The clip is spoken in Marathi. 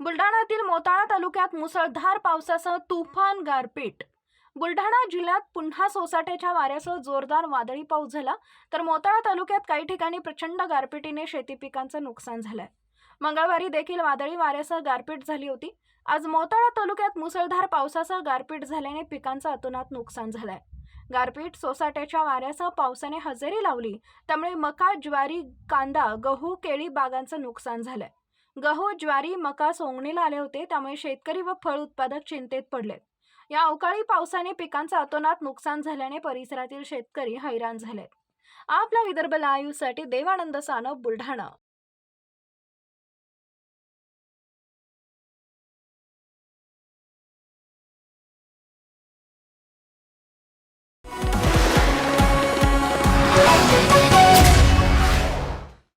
बुलढाण्यातील मोताळा तालुक्यात मुसळधार पावसासह तुफान गारपीट. बुलढाणा जिल्ह्यात पुन्हा सोसाट्याच्या वाऱ्यासह जोरदार वादळी पाऊस झाला तर मोताळा तालुक्यात काही ठिकाणी प्रचंड गारपिटीने शेती पिकांचं नुकसान झालंय. मंगळवारी देखील वादळी वाऱ्यासह गारपीट झाली होती. आज मोताळा तालुक्यात मुसळधार पावसासह गारपीट झाल्याने पिकांचं अतोनात नुकसान झालंय. गारपीट सोसाट्याच्या वाऱ्यासह पावसाने हजेरी लावली त्यामुळे मका ज्वारी कांदा गहू केळी बागांचं नुकसान झालंय. गहू ज्वारी मका सोंगणीला आले होते त्यामुळे शेतकरी व फळ उत्पादक चिंतेत पडले या अवकाळी पावसाने पिकांचं अतोनात नुकसान झाल्याने परिसरातील शेतकरी हैराण झाले आपला विदर्भ लाईव्ह देवानंद सानप बुलढाणा.